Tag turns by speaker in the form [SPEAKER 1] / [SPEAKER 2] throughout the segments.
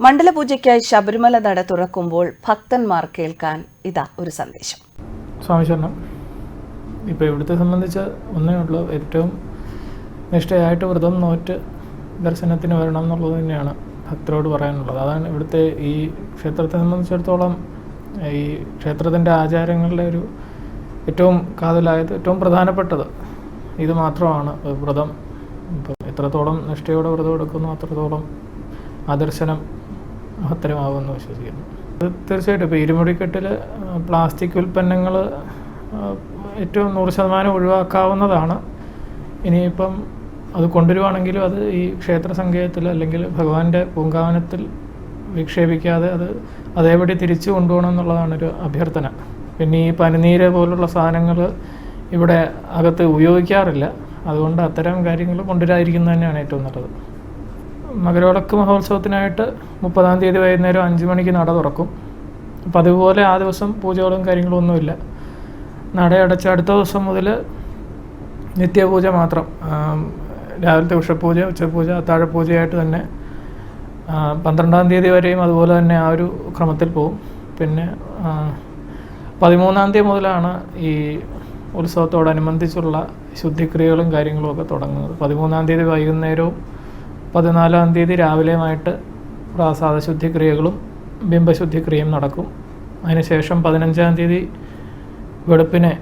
[SPEAKER 1] മണ്ഡലപൂജയ്ക്കായി ശബരിമല നട തുറക്കുമ്പോൾ ഭക്തന്മാർ കേൾക്കാൻ ഇതാ ഒരു സന്ദേശം.
[SPEAKER 2] സ്വാമി ശരണം. ഇപ്പോൾ ഇവിടുത്തെ സംബന്ധിച്ച് ഒന്നേ ഉള്ളൂ. ഏറ്റവും നിഷ്ഠയായിട്ട് വ്രതം നോറ്റ് ദർശനത്തിന് വരണം എന്നുള്ളത് തന്നെയാണ് ഭക്തരോട് പറയാനുള്ളത്. അതാണ് ഇവിടുത്തെ ഈ ക്ഷേത്രത്തെ സംബന്ധിച്ചിടത്തോളം ഈ ക്ഷേത്രത്തിന്റെ ആചാരങ്ങളുടെ ഒരു ഏറ്റവും കാതലായത് ഏറ്റവും പ്രധാനപ്പെട്ടത്. ഇത് മാത്രമാണ് വ്രതം. ഇപ്പം എത്രത്തോളം നിഷ്ഠയോടെ വ്രതം എടുക്കുന്നു അത്രത്തോളം ആ ദർശനം മഹത്തരമാകുമെന്ന് വിശ്വസിക്കുന്നു. തീർച്ചയായിട്ടും ഇപ്പോൾ ഇരുമുടിക്കെട്ടിൽ പ്ലാസ്റ്റിക് ഉൽപ്പന്നങ്ങൾ ഏറ്റവും നൂറ് ശതമാനം ഒഴിവാക്കാവുന്നതാണ്. ഇനിയിപ്പം അത് കൊണ്ടുവരുവാണെങ്കിലും അത് ഈ ക്ഷേത്ര സങ്കേതത്തിൽ അല്ലെങ്കിൽ ഭഗവാന്റെ പൂങ്കാവനത്തിൽ വിക്ഷേപിക്കാതെ അത് അതേപടി തിരിച്ചു കൊണ്ടുപോകണം എന്നുള്ളതാണ് ഒരു അഭ്യർത്ഥന. പിന്നെ ഈ പനിനീര് പോലുള്ള സാധനങ്ങൾ ഇവിടെ അകത്ത് ഉപയോഗിക്കാറില്ല. അതുകൊണ്ട് അത്തരം കാര്യങ്ങൾ കൊണ്ടുവരാതിരിക്കുന്നത് തന്നെയാണ് ഏറ്റവും നല്ലത്. മകരവിളക്ക് മഹോത്സവത്തിനായിട്ട് മുപ്പതാം തീയതി വൈകുന്നേരം അഞ്ച് മണിക്ക് നട തുറക്കും. അപ്പം അതുപോലെ ആ ദിവസം പൂജകളും കാര്യങ്ങളും ഒന്നുമില്ല. നട അടച്ച അടുത്ത ദിവസം മുതൽ നിത്യപൂജ മാത്രം. രാവിലത്തെ ഉഷപ്പൂജ ഉച്ചപൂജ അത്താഴപൂജയായിട്ട് തന്നെ പന്ത്രണ്ടാം തീയതി വരെയും അതുപോലെ തന്നെ ആ ഒരു ക്രമത്തിൽ പോകും പിന്നെ പതിമൂന്നാം തീയതി മുതലാണ് ഈ ഉത്സവത്തോടനുബന്ധിച്ചുള്ള ശുദ്ധിക്രിയകളും കാര്യങ്ങളും ഒക്കെ തുടങ്ങുന്നത്. പതിമൂന്നാം തീയതി വൈകുന്നേരവും പതിനാലാം തീയതി രാവിലെയുമായിട്ട് പ്രാസാദ ശുദ്ധിക്രിയകളും ബിംബശുദ്ധിക്രിയയും നടക്കും. അതിനുശേഷം പതിനഞ്ചാം തീയതി വെളുപ്പിനെ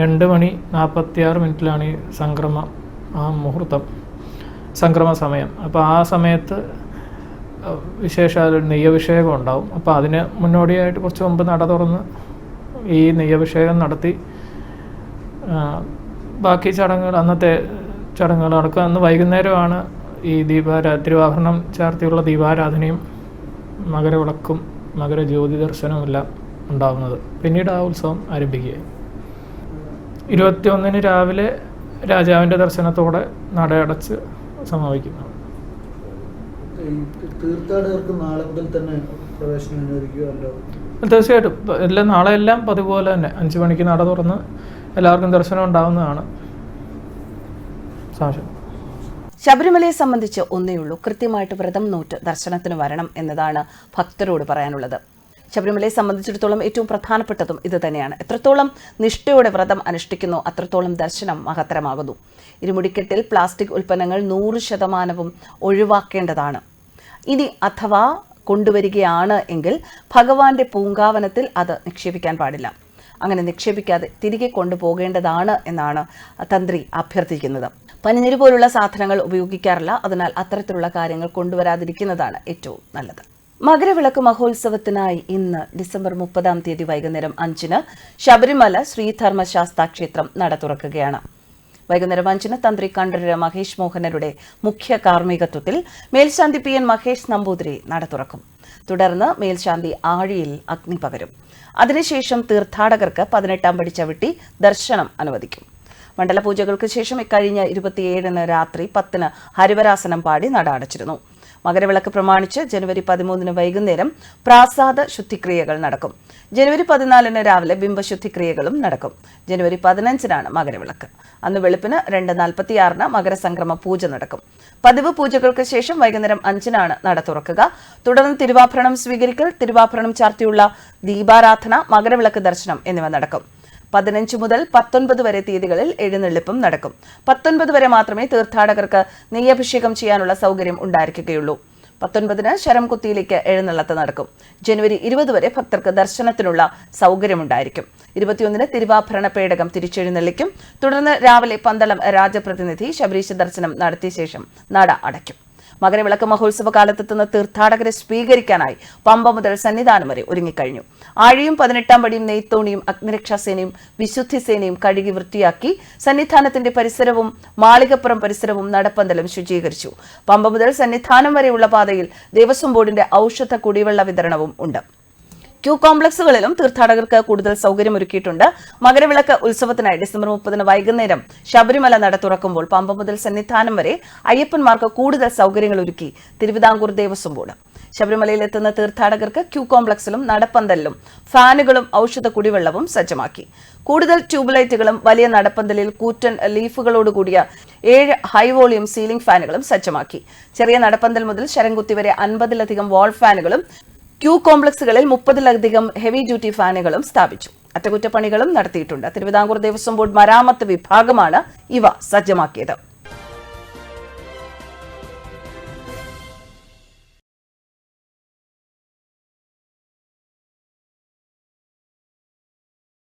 [SPEAKER 2] രണ്ട് മണി നാൽപ്പത്തിയാറ് മിനിറ്റിലാണ് ഈ സംക്രമ ആ മുഹൂർത്തം സംക്രമ സമയം. അപ്പോൾ ആ സമയത്ത് വിശേഷ നെയ്യഭിഷേകം ഉണ്ടാവും. അപ്പോൾ അതിന് മുന്നോടിയായിട്ട് കുറച്ച് മുമ്പ് നട തുറന്ന് ഈ നെയ്യഭിഷേകം നടത്തി ബാക്കി ചടങ്ങുകൾ അന്നത്തെ ചടങ്ങുകൾ നടക്കുക. അന്ന് വൈകുന്നേരമാണ് ഈ ദീപാരാ തിരുവാഭരണം ചാർത്തിയുള്ള ദീപാരാധനയും മകരവിളക്കും മകരജ്യോതി ദർശനവും എല്ലാം ഉണ്ടാകുന്നത് പിന്നീട് ആ ഉത്സവം ആരംഭിക്കുക ഇരുപത്തിയൊന്നിന് രാവിലെ രാജാവിന്റെ ദർശനത്തോടെ നടയടച്ച് സമാപിക്കുന്നു.
[SPEAKER 3] തീർത്ഥാടകർക്ക് നാളെ മുതൽ തന്നെ പ്രവേശനം അനുവദിക്കുമല്ലോ
[SPEAKER 2] തീർച്ചയായിട്ടും. എല്ലാം നാളെ എല്ലാം പതിപോലെ തന്നെ. അഞ്ച് മണിക്ക് നട തുറന്ന് എല്ലാവർക്കും ദർശനം ഉണ്ടാവുന്നതാണ്. സാക്ഷ്യം
[SPEAKER 1] ശബരിമലയെ സംബന്ധിച്ച് ഒന്നേയുള്ളൂ കൃത്യമായിട്ട് വ്രതം നോറ്റ് ദർശനത്തിന് വരണം എന്നതാണ് ഭക്തരോട് പറയാനുള്ളത്. ശബരിമലയെ സംബന്ധിച്ചിടത്തോളം ഏറ്റവും പ്രധാനപ്പെട്ടതും ഇത് തന്നെയാണ്. എത്രത്തോളം നിഷ്ഠയോടെ വ്രതം അനുഷ്ഠിക്കുന്നു അത്രത്തോളം ദർശനം മഹത്തരമാകുന്നു. ഇരുമുടിക്കെട്ടിൽ പ്ലാസ്റ്റിക് ഉൽപ്പന്നങ്ങൾ നൂറ് ശതമാനവും ഒഴിവാക്കേണ്ടതാണ്. ഇനി അഥവാ കൊണ്ടുവരികയാണ് എങ്കിൽ ഭഗവാന്റെ പൂങ്കാവനത്തിൽ അത് നിക്ഷേപിക്കാൻ പാടില്ല. അങ്ങനെ നിക്ഷേപിക്കാതെ തിരികെ കൊണ്ടുപോകേണ്ടതാണ് എന്നാണ് തന്ത്രി അഭ്യർത്ഥിക്കുന്നത്. പനിനീര് പോലുള്ള സാധനങ്ങൾ ഉപയോഗിക്കാറില്ല. അതിനാൽ അത്തരത്തിലുള്ള കാര്യങ്ങൾ കൊണ്ടുവരാതിരിക്കുന്നതാണ് ഏറ്റവും നല്ലത്. മകരവിളക്ക് മഹോത്സവത്തിനായി ഇന്ന് ഡിസംബർ മുപ്പതാം തീയതി വൈകുന്നേരം അഞ്ചിന് ശബരിമല ശ്രീധർമ്മശാസ്ത ക്ഷേത്രം നട തുറക്കുകയാണ്. വൈകുന്നേരം അഞ്ചിന് തന്ത്രി കണ്ഠരര് മഹേഷ് മോഹനരുടെ മുഖ്യ കാർമ്മികത്വത്തിൽ മേൽശാന്തി പി എൻ മഹേഷ് നമ്പൂതിരി നട തുറക്കും. തുടർന്ന് മേൽശാന്തി ആഴിയിൽ അഗ്നി പകരും. അതിനുശേഷം തീർത്ഥാടകർക്ക് പതിനെട്ടാം പടി ചവിട്ടി ദർശനം അനുവദിക്കും. മണ്ഡലപൂജകൾക്ക് ശേഷം ഇക്കഴിഞ്ഞ ഇരുപത്തിയേഴിന് രാത്രി പത്തിന് ഹരിവരാസനം പാടി നട അടച്ചിരുന്നു. മകരവിളക്ക് പ്രമാണിച്ച് ജനുവരി പതിമൂന്നിന് വൈകുന്നേരം പ്രാസാദ ശുദ്ധിക്രിയകൾ നടക്കും. ജനുവരി പതിനാലിന് രാവിലെ ബിംബശുദ്ധിക്രിയകളും നടക്കും. ജനുവരി പതിനഞ്ചിനാണ് മകരവിളക്ക്. അന്ന് വെളുപ്പിന് രണ്ട് നാൽപ്പത്തിയാറിന് മകരസംക്രമ പൂജ നടക്കും. പതിവ് പൂജകൾക്ക് ശേഷം വൈകുന്നേരം അഞ്ചിനാണ് നട തുറക്കുക. തുടർന്ന് തിരുവാഭരണം സ്വീകരിക്കൽ തിരുവാഭരണം ചാർത്തിയുള്ള ദീപാരാധന മകരവിളക്ക് ദർശനം എന്നിവ നടക്കും. പതിനഞ്ച് മുതൽ പത്തൊൻപത് വരെ തീയതികളിൽ എഴുന്നള്ളിപ്പും നടക്കും. പത്തൊൻപത് വരെ മാത്രമേ തീർത്ഥാടകർക്ക് നെയ്യഭിഷേകം ചെയ്യാനുള്ള സൗകര്യം ഉണ്ടായിരിക്കുകയുള്ളൂ. പത്തൊൻപതിന് ശരംകുത്തിയിലേക്ക് എഴുന്നള്ളത്ത് നടക്കും. ജനുവരി ഇരുപത് വരെ ഭക്തർക്ക് ദർശനത്തിനുള്ള സൗകര്യമുണ്ടായിരിക്കും ഇരുപത്തിയൊന്നിന് തിരുവാഭരണ പേടകം തിരിച്ചെഴുന്നള്ളിക്കും. തുടർന്ന് രാവിലെ പന്തളം രാജപ്രതിനിധി ശബരീശ ദർശനം നടത്തിയ ശേഷം നട അടയ്ക്കും. മകരവിളക്ക് മഹോത്സവ കാലത്തെത്തുന്ന തീർത്ഥാടകരെ സ്വീകരിക്കാനായി പമ്പ മുതൽ സന്നിധാനം വരെ ഒരുങ്ങിക്കഴിഞ്ഞു. ആഴിയും പതിനെട്ടാം പടിയും നെയ്ത്തോണിയും അഗ്നിരക്ഷാസേനയും വിശുദ്ധി സേനയും കഴുകി വൃത്തിയാക്കി സന്നിധാനത്തിന്റെ പരിസരവും മാളികപ്പുറം പരിസരവും നടപ്പന്തലും ശുചീകരിച്ചു. പമ്പ മുതൽ സന്നിധാനം വരെയുള്ള പാതയിൽ ദേവസ്വം ബോർഡിന്റെ ഔഷധ കുടിവെള്ള വിതരണവും ഉണ്ട്. ക്യൂ കോംപ്ലക്സുകളിലും തീർത്ഥാടകർക്ക് കൂടുതൽ സൗകര്യമൊരുക്കിയിട്ടുണ്ട്. മകരവിളക്ക് ഉത്സവത്തിനായി ഡിസംബർ മുപ്പതിന് വൈകുന്നേരം ശബരിമല നട തുറക്കുമ്പോൾ പമ്പ മുതൽ സന്നിധാനം വരെ അയ്യപ്പന്മാർക്ക് കൂടുതൽ സൗകര്യങ്ങൾ ഒരുക്കി തിരുവിതാംകൂർ ദേവസ്വം ബോർഡ്. ശബരിമലയിൽ എത്തുന്ന തീർത്ഥാടകർക്ക് ക്യൂ കോംപ്ലക്സിലും നടപ്പന്തലിലും ഫാനുകളും ഔഷധ കുടിവെള്ളവും സജ്ജമാക്കി. കൂടുതൽ ട്യൂബ് ലൈറ്റുകളും വലിയ നടപ്പന്തലിൽ കൂറ്റൻ ലീഫുകളോടുകൂടിയ ഏഴ് ഹൈ വോളിയം സീലിംഗ് ഫാനുകളും സജ്ജമാക്കി. ചെറിയ നടപ്പന്തൽ മുതൽ ശരംകുത്തി വരെ അൻപതിലധികം വാൾ ഫാനുകളും ക്യൂ കോംപ്ലക്സുകളിൽ മുപ്പതിലധികം ഹെവി ഡ്യൂട്ടി ഫാനുകളും സ്ഥാപിച്ചു. അറ്റകുറ്റപ്പണികളും നടത്തിയിട്ടുണ്ട്. തിരുവിതാംകൂർ ദേവസ്വം ബോർഡ് മരാമത്ത് വിഭാഗമാണ് ഇവ സജ്ജമാക്കിയത്.